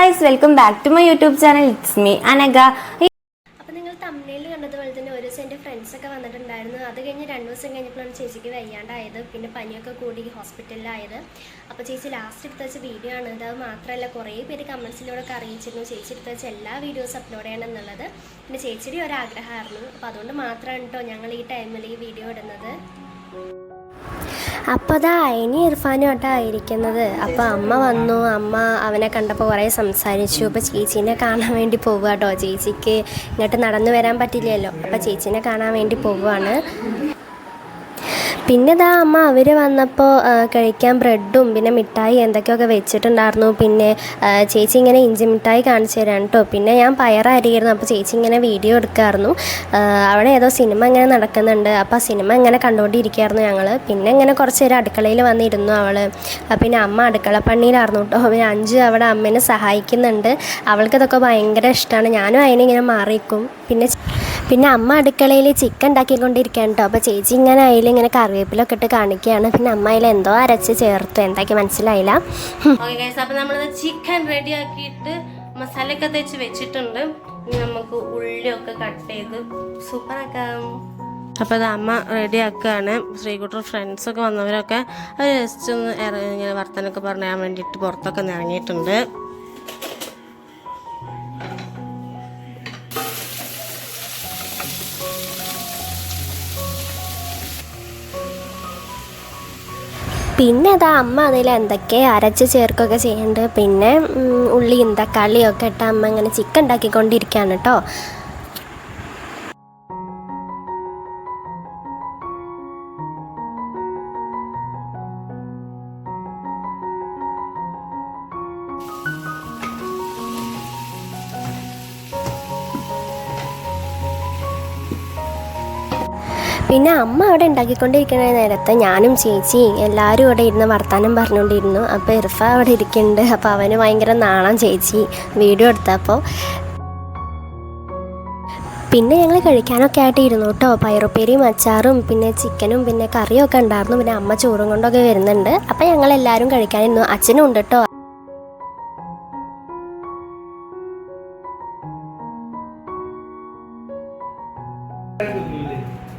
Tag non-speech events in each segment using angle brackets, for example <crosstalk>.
Guys welcome back to my YouTube channel it's me Anagha അപ്പോൾ നിങ്ങൾ തമ്മിൽ കണ്ടതുപോലെ തന്നെ ഒരു ദിവസം എന്റെ ഫ്രണ്ട്സൊക്കെ വന്നിട്ടുണ്ടായിരുന്നു. അത് കഴിഞ്ഞ് രണ്ട് ദിവസം കഴിഞ്ഞപ്പോഴാണ് ചേച്ചിക്ക് വയ്യാണ്ടായത്. പിന്നെ പനിയൊക്കെ കൂടി ഹോസ്പിറ്റലിലായത് അപ്പോൾ ചേച്ചി ലാസ്റ്റ് എടുത്ത് വെച്ച വീഡിയോ ആണ്. ഇത് അത് മാത്രമല്ല കുറേ പേര് കമൻസിലൂടെയൊക്കെ അറിയിച്ചിരുന്നു. ചേച്ചി എടുത്ത് വെച്ച എല്ലാ വീഡിയോസ് അപ്ലോഡ് ചെയ്യണം എന്നുള്ളത് പിന്നെ ചേച്ചിയുടെ ഒരു ആഗ്രഹമായിരുന്നു. അപ്പോൾ അതുകൊണ്ട് മാത്രമാണ് കേട്ടോ ഞങ്ങൾ ഈ ടൈമിൽ ഈ വീഡിയോ ഇടുന്നത്. അപ്പോൾ അതാ ഇനി ഇർഫാനും ആട്ടാ ഇരിക്കുന്നത്. അപ്പോൾ അമ്മ വന്നു. അമ്മ അവനെ കണ്ടപ്പോൾ കുറേ സംസാരിച്ചു. അപ്പോൾ ചേച്ചീനെ കാണാൻ വേണ്ടി പോവുക കേട്ടോ ചേച്ചിക്ക് ഇങ്ങോട്ട് നടന്നു വരാൻ പറ്റില്ലല്ലോ. അപ്പോൾ ചേച്ചീനെ കാണാൻ വേണ്ടി പോവുകയാണ് പിന്നെ ഇതാ അമ്മ അവർ വന്നപ്പോൾ കഴിക്കാൻ ബ്രെഡും പിന്നെ മിഠായി എന്തൊക്കെയൊക്കെ വെച്ചിട്ടുണ്ടായിരുന്നു. പിന്നെ ചേച്ചി ഇങ്ങനെ ഇഞ്ചി മിഠായി കാണിച്ചു തരാൻ കേട്ടോ പിന്നെ ഞാൻ പയറായിരുന്നു അപ്പോൾ ചേച്ചി ഇങ്ങനെ വീഡിയോ എടുക്കായിരുന്നു. അവിടെ ഏതോ സിനിമ ഇങ്ങനെ നടക്കുന്നുണ്ട്. അപ്പോൾ ആ സിനിമ ഇങ്ങനെ കണ്ടുകൊണ്ടിരിക്കുകയായിരുന്നു ഞങ്ങൾ പിന്നെ ഇങ്ങനെ കുറച്ച് നേരം അടുക്കളയിൽ വന്നിരുന്നു അവൾ പിന്നെ അമ്മ അടുക്കള പണിയിലായിരുന്നു കേട്ടോ പിന്നെ അഞ്ച് അവിടെ അമ്മേനെ സഹായിക്കുന്നുണ്ട്. അവൾക്കിതൊക്കെ ഭയങ്കര ഇഷ്ടമാണ് ഞാനും അതിനെ ഇങ്ങനെ മാറിയിരിക്കും പിന്നെ പിന്നെ അമ്മ അടുക്കളയിൽ ചിക്കൻ ഉണ്ടാക്കിക്കൊണ്ടിരിക്കുകയാണ് കേട്ടോ അപ്പോൾ ചേച്ചി ഇങ്ങനെ അതിൽ ഇങ്ങനെ കറിവേപ്പിലൊക്കെ ഇട്ട് കാണിക്കുകയാണ്. പിന്നെ അമ്മ അതിൽ എന്തോ അരച്ച് ചേർത്തു. എന്താക്കി മനസ്സിലായില്ല. അപ്പം നമ്മൾ ചിക്കൻ റെഡി ആക്കിയിട്ട് മസാലയൊക്കെ തേച്ച് വെച്ചിട്ടുണ്ട്. ഇനി നമുക്ക് ഉള്ളിയൊക്കെ കട്ട് ചെയ്ത് സൂപ്പർ ആക്കാം. അപ്പോൾ അത് അമ്മ റെഡി ആക്കുകയാണ്. ശ്രീകുട്ടർ ഫ്രണ്ട്സൊക്കെ വന്നവരൊക്കെ അവർ ജസ്റ്റ് ഒന്ന് ഇങ്ങനെ വർത്തനൊക്കെ പറയാൻ വേണ്ടിയിട്ട് പുറത്തൊക്കെ ഇറങ്ങിയിട്ടുണ്ട്. പിന്നെ അതാ അമ്മ അതിൽ എന്തൊക്കെ അരച്ച് ചേർക്കുകയൊക്കെ ചെയ്യുന്നുണ്ട്. പിന്നെ ഉള്ളി ഉള്ളിയും തക്കാളിയും ഒക്കെ ഇട്ട് അമ്മ ഇങ്ങനെ ചിക്കൻ ഉണ്ടാക്കിക്കൊണ്ടിരിക്കുകയാണ് കേട്ടോ. പിന്നെ അമ്മ അവിടെ ഉണ്ടാക്കിക്കൊണ്ടിരിക്കുന്ന നേരത്തെ ഞാനും ചേച്ചി എല്ലാവരും അവിടെ ഇരുന്ന് വർത്താനം പറഞ്ഞുകൊണ്ടിരുന്നു. അപ്പോൾ ഇർഫ അവിടെ ഇരിക്കുന്നുണ്ട്. അപ്പോൾ അവന് ഭയങ്കര നാണം ചേച്ചി. വീഡിയോ എടുത്തപ്പോൾ പിന്നെ ഞങ്ങൾ കഴിക്കാനൊക്കെ ആയിട്ട് ഇരുന്നു കേട്ടോ. പയറുപ്പേരിയും അച്ചാറും പിന്നെ ചിക്കനും പിന്നെ കറിയും ഒക്കെ ഉണ്ടായിരുന്നു. പിന്നെ അമ്മ ചോറും കൊണ്ടൊക്കെ വരുന്നുണ്ട്. അപ്പം ഞങ്ങൾ എല്ലാവരും കഴിക്കാനിരുന്നു അച്ഛനും ഉണ്ട് കേട്ടോ. Thank വേണ്ട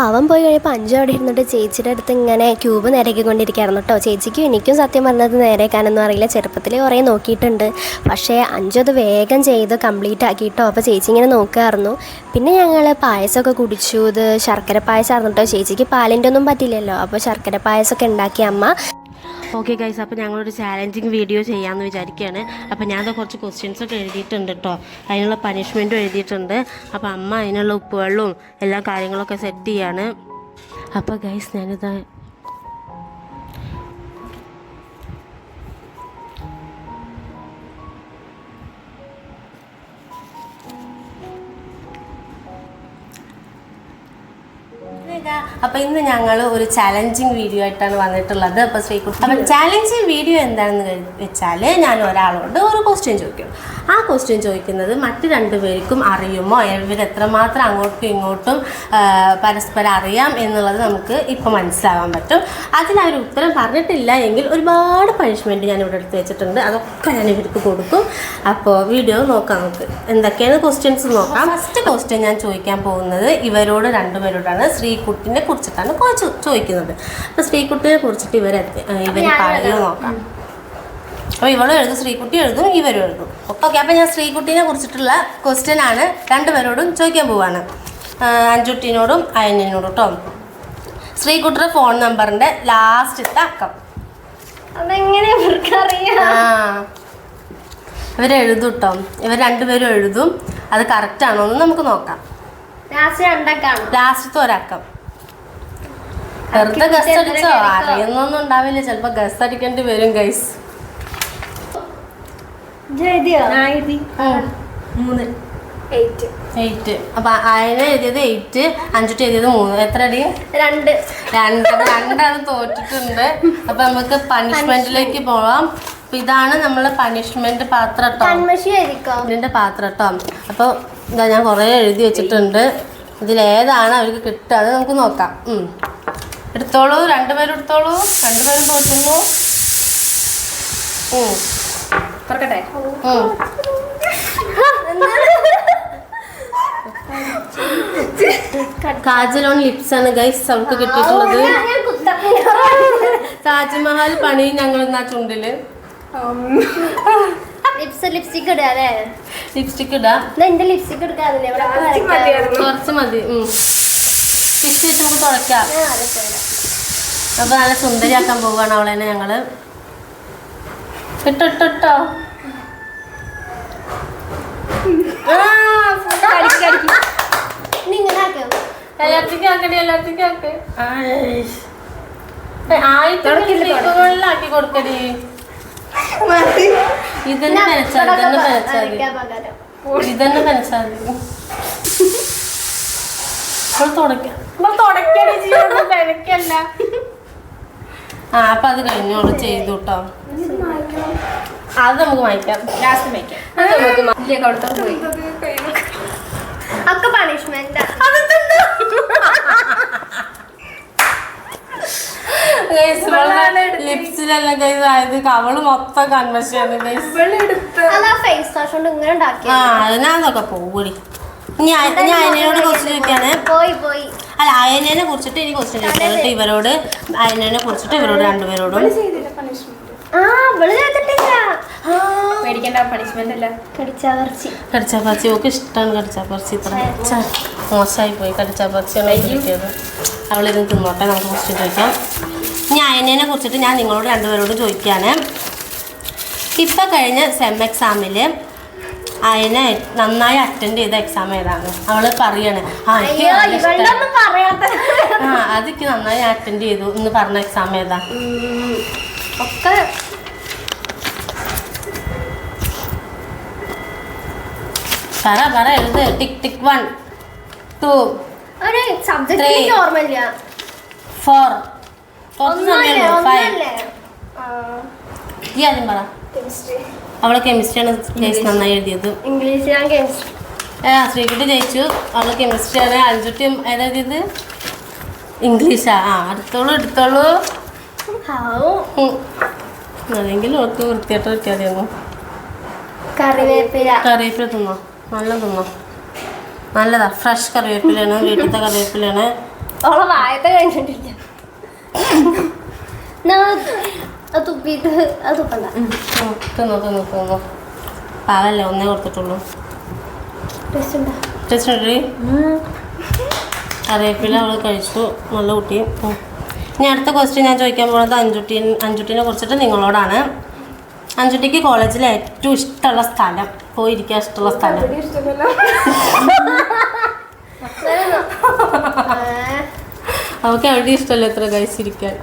അപ്പോൾ അവൻ പോയി കഴിയുമ്പോൾ അഞ്ചു അവിടെ ഇരുന്നിട്ട് ചേച്ചിയുടെ അടുത്ത് ഇങ്ങനെ ക്യൂബ് നിരക്കിക്കൊണ്ടിരിക്കുകയായിരുന്നു കേട്ടോ ചേച്ചിക്കും എനിക്കും സത്യം പറഞ്ഞത് നേരേക്കാനൊന്നും അറിയില്ല. ചെറുപ്പത്തിൽ കുറേ നോക്കിയിട്ടുണ്ട്. പക്ഷേ അഞ്ചു അത് വേഗം ചെയ്ത് കംപ്ലീറ്റ് ആക്കിയിട്ടോ. അപ്പോൾ ചേച്ചി ഇങ്ങനെ നോക്കുമായിരുന്നു പിന്നെ ഞങ്ങൾ പായസമൊക്കെ കുടിച്ചു. ഇത് ശർക്കര പായസമായിരുന്നു കേട്ടോ ചേച്ചിക്ക് പാലിന്റെ ഒന്നും പറ്റില്ലല്ലോ അപ്പോൾ ശർക്കര പായസമൊക്കെ ഉണ്ടാക്കിയ അമ്മ ഓക്കെ ഗൈസ് അപ്പോൾ ഞങ്ങളൊരു ചാലഞ്ചിങ് വീഡിയോ ചെയ്യാമെന്ന് വിചാരിക്കുകയാണ് അപ്പോൾ ഞാൻ കുറച്ച് ക്വസ്റ്റ്യൻസ് ഒക്കെ എഴുതിയിട്ടുണ്ട് കേട്ടോ അതിനുള്ള പനിഷ്മെന്റും എഴുതിയിട്ടുണ്ട്. അപ്പോൾ അമ്മ അതിനുള്ള ഉപ്പുവെള്ളവും എല്ലാ കാര്യങ്ങളൊക്കെ സെറ്റ് ചെയ്യാണ്. അപ്പോൾ ഗൈസ് ഞാനിതാ അപ്പൊ ഇന്ന് ഞങ്ങൾ ഒരു ചാലഞ്ചിങ് വീഡിയോ ആയിട്ടാണ് വന്നിട്ടുള്ളത്. അപ്പൊ ശ്രീകുട്ടി അപ്പൊ ചാലഞ്ചിങ് വീഡിയോ എന്താണെന്ന് വെച്ചാൽ ഞാൻ ഒരാളോട് ഒരു ക്വസ്റ്റ്യൻ ചോദിക്കും. ആ ക്വസ്റ്റ്യൻ ചോദിക്കുന്നത് മറ്റു രണ്ടുപേർക്കും അറിയുമോ? എത്രമാത്രം അങ്ങോട്ടും ഇങ്ങോട്ടും പരസ്പരം അറിയാം എന്നുള്ളത് നമുക്ക് ഇപ്പോൾ മനസ്സിലാവാൻ പറ്റും. അതിന് അവർ ഉത്തരം പറഞ്ഞിട്ടില്ല എങ്കിൽ ഒരുപാട് പണിഷ്മെന്റ് ഞാൻ ഇവിടെ എടുത്ത് വെച്ചിട്ടുണ്ട്. അതൊക്കെ ഞാൻ ഇവർക്ക് കൊടുക്കും. അപ്പോൾ വീഡിയോ നോക്കാം നമുക്ക്. എന്തൊക്കെയാണ് ക്വസ്റ്റ്യൻസ് നോക്കാം? ഫസ്റ്റ് ക്വസ്റ്റ്യൻ ഞാൻ ചോദിക്കാൻ പോകുന്നത് ഇവരോട് രണ്ടുപേരോടാണ്. ശ്രീകുട്ടിനെ കുറിച്ചിട്ടാണ് കുറച്ച് ചോദിക്കുന്നത്. അപ്പോൾ സ്ത്രീക്കുട്ടിയെ കുറിച്ചിട്ട് ഇവർ ഇവർ പറഞ്ഞു നോക്കാം. അപ്പോൾ ഇവളും എഴുതും ശ്രീകുട്ടി എഴുതും ഇവരും എഴുതും. ഓക്കെ അപ്പോൾ ഞാൻ ശ്രീകുട്ടീനെ കുറിച്ചിട്ടുള്ള ക്വസ്റ്റ്യൻ ആണ്. രണ്ടുപേരോടും ചോദിക്കാൻ പോവാണ്. അഞ്ചുട്ടിനോടും അയനിനോടും കേട്ടോ ശ്രീകുട്ടിയുടെ ഫോൺ നമ്പറിന്റെ ലാസ്റ്റത്തെ അക്കം. അതെങ്ങനെ ആ. ഇവരെഴുതും കേട്ടോ ഇവർ രണ്ടുപേരും എഴുതും. അത് കറക്റ്റ് ആണോ എന്ന് നമുക്ക് നോക്കാം. ലാസ്റ്റ് ലാസ്റ്റത്തെ ഒരക്കം. വെറുതെ ഗസ് അടിച്ചോ? അറിയുന്നൊന്നും ഉണ്ടാവില്ല. ചിലപ്പോ ഗസ് അടിക്കേണ്ടി വരും ഗൈസ് അപ്പൊ അതിനെ എഴുതിയത് എയ്റ്റ് അഞ്ചുട്ടി എഴുതിയത് മൂന്ന്. എത്ര അടി? രണ്ട്. രണ്ട്. അപ്പൊ രണ്ടാണ് തോറ്റിട്ടുണ്ട്. അപ്പൊ നമുക്ക് പണിഷ്മെന്റിലേക്ക് പോവാം. അപ്പൊ ഇതാണ് നമ്മളെ പണിഷ്മെന്റ് പാത്രം ഇതിന്റെ പാത്രം കേട്ടോ അപ്പോൾ ഇതാ ഞാൻ കുറേ എഴുതി വെച്ചിട്ടുണ്ട്. ഇതിലേതാണ് അവർക്ക് കിട്ടുക. അത് നമുക്ക് നോക്കാം. ഉം. എടുത്തോളൂ രണ്ടുപേരും എടുത്തോളൂ രണ്ടുപേരും തോറ്റുന്നു ഓ തുറക്കട്ടെ. കാജൽ ഓൺ ലിപ്സ് ആണ് ഗൈസ് അവൾക്ക് കിട്ടിയിട്ടുള്ളത്. താജ്മഹൽ പണി ഞങ്ങൾ എന്നാ ചുണ്ടിൽ. ലിപ്സ് ലിപ്സ്റ്റിക് ഇടുക ലിപ്സ്റ്റിക് ഇടാ. എന്റെ ലിപ്സ്റ്റിക് Plastic കുറച്ച് മതി ഫിഷ് വെച്ച് നമുക്ക് തുളയ്ക്കാം ഞാൻ അതൊക്കെ ഇടാം. അപ്പൊ നല്ല സുന്ദരിയാക്കാൻ പോവുകയാണ് അവളെ ഞങ്ങൾ. ഇട്ടോ ഇട്ടോ ഇട്ടോ. എല്ലാത്തേക്കും എല്ലാത്തേക്കും ആക്ക്. കൊടുക്കടി. ഇതന്നെ നനച്ചാൽ ഇതന്നെ നനച്ചാൽ അരയ്ക്കാൻ പകരം. ഇതന്നെ നനച്ചാൽ തുടക്കാം ആ അപ്പൊ അത് കഴിഞ്ഞോളൂ ചെയ്തു കേട്ടോ അത് നമുക്ക് വായിക്കാം. ലാസ്റ്റ് മേക്കാം അത് നമുക്ക് മാ- ഇല്ല കൊടുത്തോ പോയി. ഒക്കെ പണിഷ്മെന്റ് ലിപ്സിലെല്ലാം കൈസ് ആയത് കവൾ മൊത്തം ഉണ്ടാക്കി ആ ഇനി അയ- ഇനി അയനയോട് ക്വസ്റ്റ്യൻ ചോദിക്കാണ് പോയി പോയി. അല്ല അയനെ കുറിച്ചിട്ട് ഇനി ക്വസ്റ്റ്യൻ ചോദിക്കാം ഇവരോട് അയനെ കുറിച്ചിട്ട് ഇവരോട് രണ്ടുപേരോടും ആ ഇവൾ ചേർത്തിട്ടില്ല പേടിക്കേണ്ട പണിഷ്മെന്റ് അല്ല കടിച്ചവർച്ചി കടിച്ചാപ്പറച്ചി ഓക്ക് ഇഷ്ടമാണ് കടിച്ചാപ്പറച്ചി ഇത്ര. മോശമായി പോയി കടിച്ചാപ്പറച്ചിയാണ് കിട്ടിയത്. അവളിരുന്ന് തിന്നോട്ടെ നമുക്ക് ക്വസ്റ്റ്യൻ ചോദിക്കാം. ഇനി അയനെ കുറിച്ചിട്ട് ഞാൻ നിങ്ങളോട് രണ്ടുപേരോട് ചോദിക്കുകയാണ് ഇപ്പം കഴിഞ്ഞ സെം എക്സാമിൽ അയന നന്നായി അറ്റൻഡ് ചെയ്ത എക്സാം ഏതാണ്? അവൾ പറയാണ് ആ അതൊക്കെ നന്നായി അറ്റൻഡ് ചെയ്തു എന്ന് പറഞ്ഞ എക്സാം ഏതാ? ഒക്കെ പറ പറ എഴുത്. Tick tick one two three four കുറച്ച് സമയമുള്ളൂ ഫൈവ് ഈ ആദ്യം പറ. അവളെ കെമിസ്ട്രിയാണ് ജയിച്ച് നന്നായി എഴുതിയത്. ഇംഗ്ലീഷ് ഞാൻ കെമിസ്ട്രി ഏ ശ്രീകുട്ടി ജയിച്ചു. അവളെ കെമിസ്ട്രിയാണ് അഞ്ചുട്ടിയും ഏതാ എഴുതിയത്? ഇംഗ്ലീഷാ ആ. എടുത്തോളൂ എടുത്തോളൂ. അല്ലെങ്കിൽ. അതെങ്കിലും ഓർക്ക് വൃത്തിയായിട്ട് കിട്ടിയാതെയൊന്നു കറിവേപ്പില. കറിവേപ്പില തിന്നോ? നല്ല തിന്നോ? നല്ലതാ. ഫ്രഷ് കറിവേപ്പിലയാണ്. വീട്ടിലത്തെ കറിവേപ്പിലയാണ്. ഓളെ വായത്തെ കഴിഞ്ഞിട്ടില്ല എന്നാ <laughs> അത് തുപ്പിയിട്ട് അത് തുപ്പണ്ട ഉം, തിന്നോ തിന്നോ തിന്നോ പാവല്ലേ ഒന്നേ കൊടുത്തിട്ടുള്ളൂ. ടേസ്റ്റ് ഉണ്ടോ? കറിവേപ്പില അവൾ കഴിച്ചു. നല്ല കുട്ടി. ഇനി അടുത്ത ക്വസ്റ്റ്യൻ ഞാൻ ചോദിക്കാൻ പോകുന്നത് അഞ്ചുട്ടി അഞ്ചുട്ടിനെ കുറിച്ചിട്ട് നിങ്ങളോടാണ്. അഞ്ചുട്ടിക്ക് കോളേജിലെ ഏറ്റവും ഇഷ്ടമുള്ള സ്ഥലം പോയിരിക്കാൻ ഇഷ്ടമുള്ള സ്ഥലം. അവൾക്ക് എവിടെ ഇഷ്ടമല്ല എത്ര കഴിച്ചിരിക്കാൻ?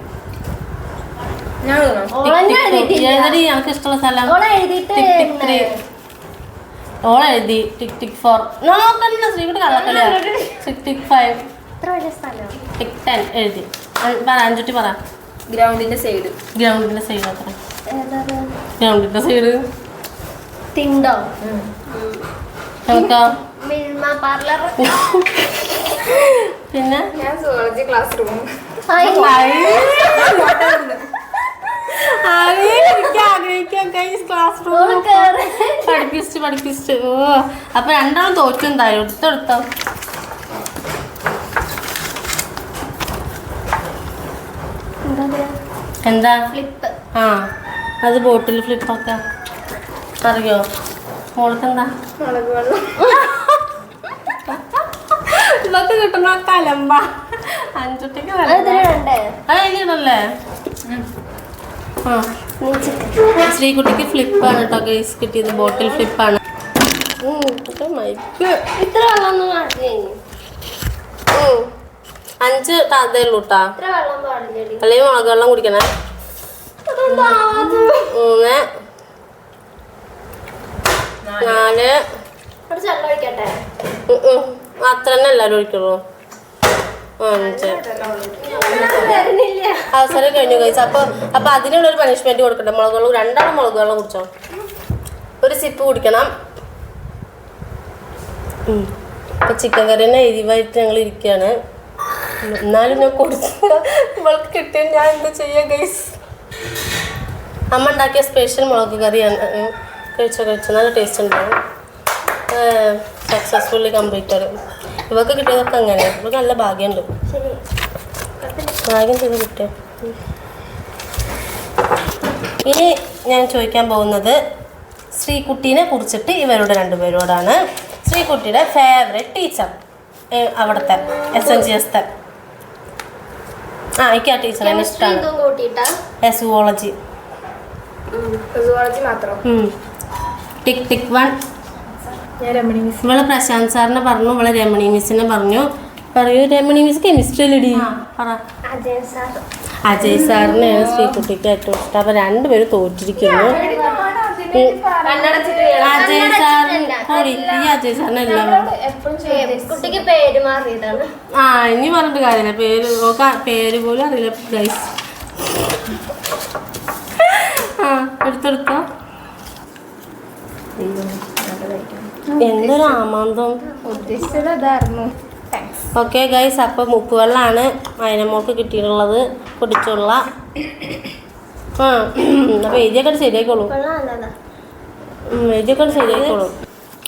ഞങ്ങൾക്ക് ഇഷ്ടമുള്ള സ്ഥലം. ഓൾ എഴുതി. Tick tick four. നോക്കണ്ട ശ്രീകുട്ടി കള്ളക്കളിയാ ടിക് ടിക് ഫൈവ്. ഇത്ര വലിയ സ്ഥലം. ടിക് ടെൻ എഴുതി. പറ അഞ്ചുട്ടി പറ. ഗ്രൗണ്ടിന്റെ സൈഡ്. ഗ്രൗണ്ടിന്റെ സൈഡ് അത്ര. ഏതാണ് ഗ്രൗണ്ടിന്റെ സൈഡ്. തിണ്ടോ പാർലർ. പിന്നെ? ഞാൻ റൂം ക്ലാസ് റൂം പഠിപ്പിച്ച് പഠിപ്പിച്ച് ഓ അപ്പൊ രണ്ടാളും തോറ്റു എന്തായാലും. എടുത്തെടുത്തോ എന്താ? ഫ്ലിപ്പ് ആ അത് ബോട്ടിൽ ഫ്ലിപ്പൊക്കെ അറിയോ മോൾക്കെന്താ? മുളക് വെള്ളം. ഇതൊക്കെ കിട്ടുന്ന കലമ്പ. അഞ്ചുട്ടിക്ക് അത് ഇതിൽ വേണ്ടേ അത് എഴുതിയിടല്ലേ ആ നീ ചിക്കൻ ശ്രീകുട്ടിക്ക് ഫ്ലിപ്പാണ് കേട്ടോ ഗൈസ് കിട്ടിയത് ബോട്ടിൽ ഫ്ലിപ്പാണ്. ഇത്ര വെള്ളം അഞ്ച് അതേ ഉള്ളൂ കേട്ടാ അല്ലെങ്കിൽ മുളക് വെള്ളം കുടിക്കണേ? മൂന്ന് നാല്. അത്ര തന്നെ എല്ലാവരും ഒഴിക്കുള്ളൂ. അവസരം കഴിഞ്ഞു കഴിച്ചു അപ്പൊ അപ്പൊ അതിനുള്ള ഒരു പണിഷ്മെന്റ് കൊടുക്കട്ടെ. മുളക് വെള്ളം രണ്ടാളും മുളക് വെള്ളം കുടിച്ചോ? ഒരു സിപ്പ് കുടിക്കണം. ഇപ്പൊ ചിക്കൻ കറി തന്നെ എരിവായിട്ട് ഞങ്ങൾ ഇരിക്കുകയാണ്. എന്നാലും ഞാൻ കൊടുത്തു ഇവൾക്ക് കിട്ടിയ ഞാൻ എന്താ ചെയ്യാ ഗൈസ്? അമ്മ ഉണ്ടാക്കിയ സ്പെഷ്യൽ മുളക് കറിയാണ്. കഴിച്ചോ കഴിച്ചോ. നല്ല ടേസ്റ്റ് ഉണ്ടാവും. സക്സസ്ഫുള്ളി കംപ്ലീറ്റ് ആണ് ഇവർക്ക് കിട്ടിയതൊക്കെ അങ്ങനെ. ഇവക്ക് നല്ല ഭാഗ്യമുണ്ട്. ഭാഗ്യം ചെയ്ത് കിട്ടും ഇനി ഞാൻ ചോദിക്കാൻ പോകുന്നത് ശ്രീകുട്ടീനെ കുറിച്ചിട്ട് ഇവരുടെ രണ്ടുപേരോടാണ്. ശ്രീകുട്ടിയുടെ ഫേവറേറ്റ് ടീച്ചർ അവിടുത്തെ എസ് എൻ ജി എസ്ത്തെ ആ എനിക്ക് ആ ടീച്ചറെ ഇഷ്ടമാണ്. സുവോളജി സുവോളജി മാത്രം. ടിക് ടിക് വൺ ഞാൻ രമണി മിസ്. ഇവൾ പ്രശാന്ത് സാറിനെ പറഞ്ഞു ഇവൾ രമണി മിസ്സിനെ പറഞ്ഞു. പറയൂ രമണി മിസ് കെമിസ്ട്രിയിലിടി പറ. അജയ് സാറിന് ശ്രീകുട്ടിക്ക് ഏറ്റവും ഇഷ്ടം. അപ്പൊ രണ്ടുപേരും തോറ്റിരിക്കുന്നു. അജയ് സാറിന് ഈ അജയ് സാറിന് എല്ലാവരും ആ ഇനി പറഞ്ഞിട്ട് കാര്യമില്ല. പേര് പേര് പോലും അറിയില്ല ഗൈസ് ആ എടുത്തെടുത്തോ. എന്തൊരു ആമാന്തം ഉദ്ദേശിച്ചത് അതായിരുന്നു ഓക്കെ ഗൈസ് അപ്പം ഉപ്പുവെള്ളമാണ് മൈനമോൾക്ക് കിട്ടിയിട്ടുള്ളത് കുടിച്ചുള്ള ആ അപ്പോൾ എഴുതിയൊക്കെ ശരിയായിക്കോളൂ. എഴുതിയൊക്കെ ശരിയായിക്കോളൂ.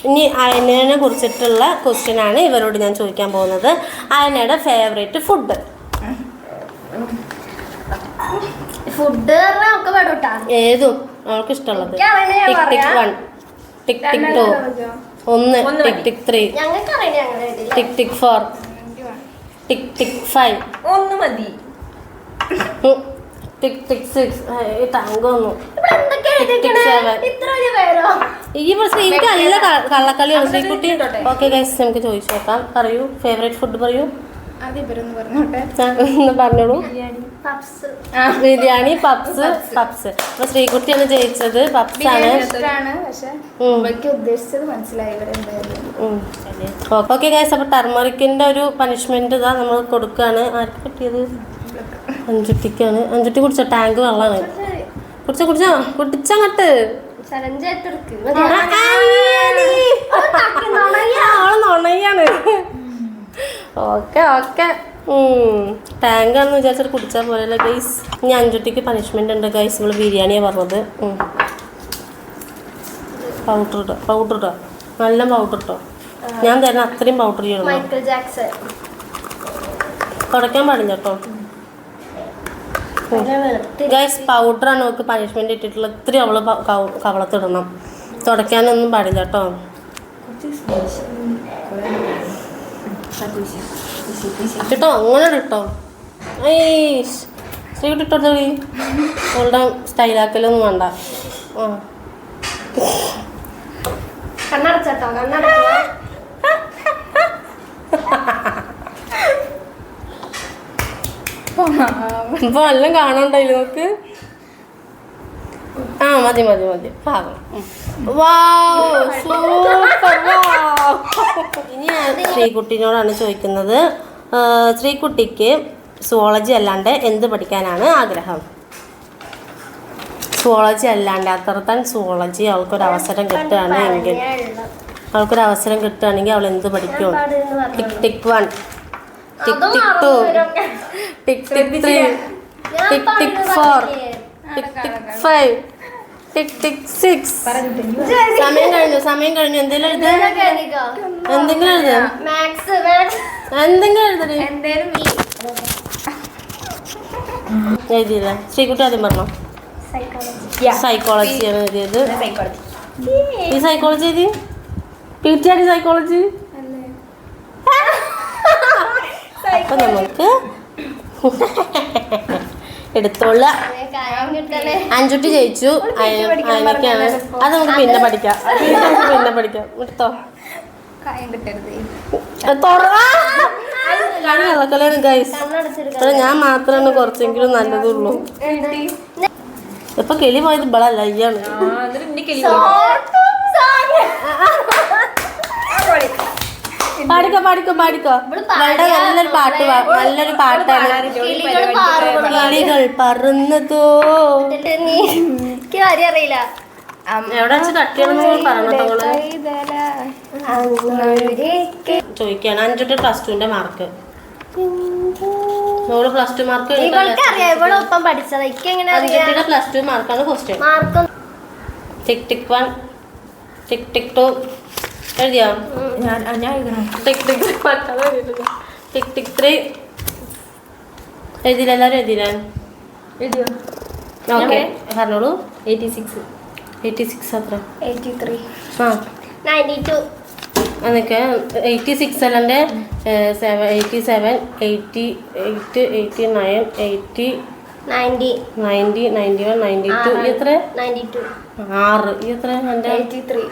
ഇനി അയനയെ കുറിച്ചിട്ടുള്ള ക്വസ്റ്റ്യൻ ആണ് ഇവരോട് ഞാൻ ചോദിക്കാൻ പോകുന്നത്. അയനയുടെ ഫേവറേറ്റ് ഫുഡ് ഫുഡ് ഏതും അവൾക്ക് ഇഷ്ടമുള്ളത് tick tick one tick tick two ഒന്ന് tick tick three. Tick tick four. Tick tick five. ഒന്ന് മതി. Tick tick six. ഈ നല്ല കള്ളക്കളിയാണ് ശ്രീകുട്ടി ഓക്കെ ഗൈസ് നമുക്ക് ചോദിച്ചു നോക്കാം. പറയൂ. ഫേവറേറ്റ് ഫുഡ് പറയൂ. പറഞ്ഞോളൂ. Biryani puffs puffs. അപ്പൊ ശ്രീകുട്ടിയാണ് ജയിച്ചത്. പപ്സ് ആണ്. ഓക്കെ ഗൈസ് അപ്പൊ ടർമറിക്കിന്റെ ഒരു പണിഷ്മെന്റ് ഇതാ നമ്മൾ കൊടുക്കുകയാണ് ആർക്ക് കിട്ടിയത്? അഞ്ചുട്ടിക്കാണ്. അഞ്ചുട്ടി കുടിച്ച? ടാങ്ക് വെള്ളമാണ് കുടിച്ച കുടിച്ച? കുടിച്ചങ്ങട്ട് നുണയാണ്. Okay okay. ടാങ്ക് ആണെന്ന് വിചാരിച്ചിട്ട് കുടിച്ചാൽ പോലെയല്ല ഗൈസ് ഇനി അഞ്ചുട്ടിക്ക് പണിഷ്മെന്റ് ഉണ്ട് ഗൈസ് നമ്മൾ ബിരിയാണിയാണ് പറഞ്ഞത്. പൗഡർ ഇട്ടോ പൗഡർ ഇട്ടോ നല്ല പൗഡർ ഇട്ടോ. ഞാൻ തരുന്ന അത്രയും പൗഡർ ചെയ്യണം? തുടയ്ക്കാൻ പാടില്ല കേട്ടോ ഗൈസ് പൗഡറാണ് അവൾക്ക് പണിഷ്മെന്റ് ഇട്ടിട്ടുള്ളത്. ഇത്രയും അവൾ പ- കവ- കവളത്തിടണം തുടയ്ക്കാനൊന്നും പാടില്ല കേട്ടോ കേട്ടോ അങ്ങനെ കിട്ടോ. ഏയ് ശ്രീകുട്ടി ഇട്ടോ അവളുടെ സ്റ്റൈലാക്കലൊന്നും വേണ്ട. ആ. കണ്ണടച്ചോ. കണ്ണടച്ചോ ഇപ്പൊ എല്ലാം കാണണ്ടായില്ല നോക്ക് ആ മതി മതി മതി. പാകം വാവ് സൂപ്പർ ഇനി ഞാൻ ശ്രീകുട്ടിനോടാണ് ചോദിക്കുന്നത്. ശ്രീകുട്ടിക്ക് സുവോളജി അല്ലാണ്ട് എന്ത് പഠിക്കാനാണ് ആഗ്രഹം? സുവോളജി അല്ലാണ്ട് അത്രത്താൻ സുവോളജി അവൾക്കൊരു അവസരം കിട്ടുകയാണെങ്കിൽ അവൾക്കൊരു അവസരം കിട്ടുകയാണെങ്കിൽ അവൾ എന്ത് പഠിക്കും? Tick tick one tick tick two tick tick three tick tick four tick tick five tick tick six സമയം കഴിഞ്ഞു സമയം കഴിഞ്ഞു. എന്തെങ്കിലും എഴുത എന്തെങ്കിലും എഴുത മാത്സ് മാത്സ്. എന്തെങ്കിലും എഴുതടി. എന്തേലും എഴുതിയില്ല. ശ്രീകുട്ടി ആദ്യം പറഞ്ഞോ. സൈക്കോളജി സൈക്കോളജിയാണ് എഴുതിയത്. ഈ സൈക്കോളജി എഴുതി. പി ടി സൈക്കോളജി അപ്പൊ നമുക്ക് എടുത്തോള. അഞ്ചുട്ടി ജയിച്ചു. അതിനൊക്കെയാണ് അത് നമുക്ക് പിന്നെ പഠിക്കാം. പിന്നെ പഠിക്കാം. എടുത്തോ? ഗൈസ് ഞാൻ മാത്രമാണ് കുറച്ചെങ്കിലും നല്ലതുള്ളൂ. ഇപ്പൊ കിളി പോയത്? ഇവളല്ല അയ്യാണ് പാടിക്കോ പാടിക്കോ പാടിക്കോ. ഇവിടെ നല്ലൊരു പാട്ട് നല്ലൊരു പാട്ടാണ്. കിളികൾ പറന്നതോ? നീ എനിക്ക് കാര്യം അറിയില്ല. ചോദിക്കാണ്. അഞ്ചിട്ട് പ്ലസ് ടുവിന്റെ മാർക്ക് മോൾ പ്ലസ് ടു മാർക്ക് അഞ്ചുട്ടിയുടെ പ്ലസ് ടു മാർക്കാണ് ക്വസ്റ്റ്യൻ മാർക്കും. Tick tick one tick tick two എഴുതിയോ? Tick tick tick tick three എഴുതിയില്ല എല്ലാവരും എഴുതിയില്ല? എഴുതിയോ? ഓക്കെ പറഞ്ഞോളൂ. എയ്റ്റി സിക്സ് എയ്റ്റി സിക്സ് അത്ര. എയ്റ്റി ത്രീ ആ. നയന്റി ടു അതൊക്കെ എയ്റ്റി സിക്സ് അല്ലേ seven eighty seven eighty eight eighty nine eighty ninety ninety ninety one ninety two എത്ര? നയന്റി ടു ആറ് എത്ര? എന്റെ എയ്റ്റി ത്രീ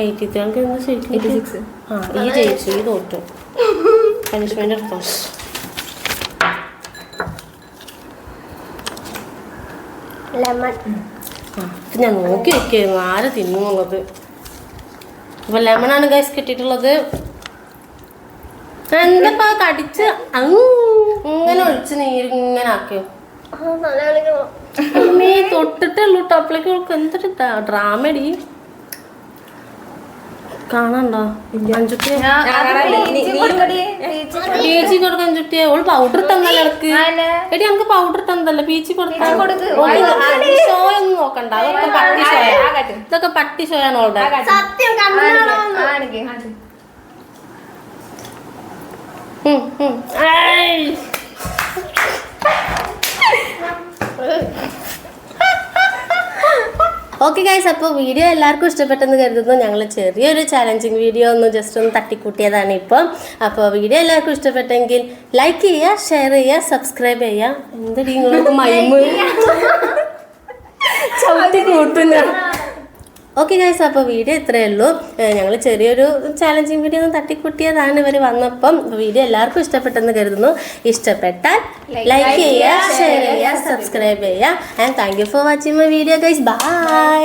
എയ്റ്റി ത്രീ എനിക്ക് എന്താ ശരിക്കും എയ്റ്റി സിക്സ് ആ ഈ ജയിച്ചു ഈ തോറ്റു. <laughs> പനിഷ്മെന്റ് എടുത്തോ? ലെമൺ ഞാൻ നോക്കി വെക്കായിരുന്നു ആര് തിന്നുള്ളത് അപ്പൊ ലെമണാണ് ഗൈസ് കിട്ടിയിട്ടുള്ളത്. എന്താ കടിച്ച് ഇങ്ങനെ ഒഴിച്ച് നീര് ഇങ്ങനെ ആക്കിയോ തൊട്ടിട്ടേ ഉള്ളൂ ടോപ്പിലേക്ക് എന്തൊരു ഡ്രാമടി. കാണാണ്ടോ അഞ്ചുട്ടി പീച്ചി കൊടുക്കാൻ ചുട്ടിയെ ഓൾ പൗഡർ തന്നല്ല എനിക്ക് എടി നമുക്ക് പൗഡർ തന്നല്ല പീച്ചി കൊടുക്കാൻ ഷോ ഒന്നും നോക്കണ്ട അതൊക്കെ പട്ടി ഷോയാ ഇതൊക്കെ പട്ടി ഷോയാണ് ഓളുടെ സത്യം. ഓക്കെ ഗൈസ് അപ്പോൾ വീഡിയോ എല്ലാവർക്കും ഇഷ്ടപ്പെട്ടെന്ന് കരുതുന്നു. ഞങ്ങൾ ചെറിയൊരു ചാലഞ്ചിങ് വീഡിയോ ഒന്ന് ജസ്റ്റ് ഒന്ന് തട്ടിക്കൂട്ടിയതാണ് ഇപ്പം. അപ്പോൾ വീഡിയോ എല്ലാവർക്കും ഇഷ്ടപ്പെട്ടെങ്കിൽ ലൈക്ക് ചെയ്യുക ഷെയർ ചെയ്യുക സബ്സ്ക്രൈബ് ചെയ്യുക. എന്തടി നിങ്ങൾക്ക് മൈമ്? ചവിട്ടി കൂട്ടുന്ന. ഓക്കെ ഗൈസ് അപ്പോൾ വീഡിയോ ഇത്രയേ ഉള്ളൂ. ഞങ്ങൾ ചെറിയൊരു ചാലഞ്ചിങ് വീഡിയോ ഒന്ന് തട്ടിക്കുട്ടിയതാണ് ഇവർ വന്നപ്പം. വീഡിയോ എല്ലാവർക്കും ഇഷ്ടപ്പെട്ടെന്ന് കരുതുന്നു. ഇഷ്ടപ്പെട്ടാൽ ലൈക്ക് ചെയ്യുക ഷെയർ ചെയ്യുക സബ്സ്ക്രൈബ് ചെയ്യുക. And thank you for watching my video guys bye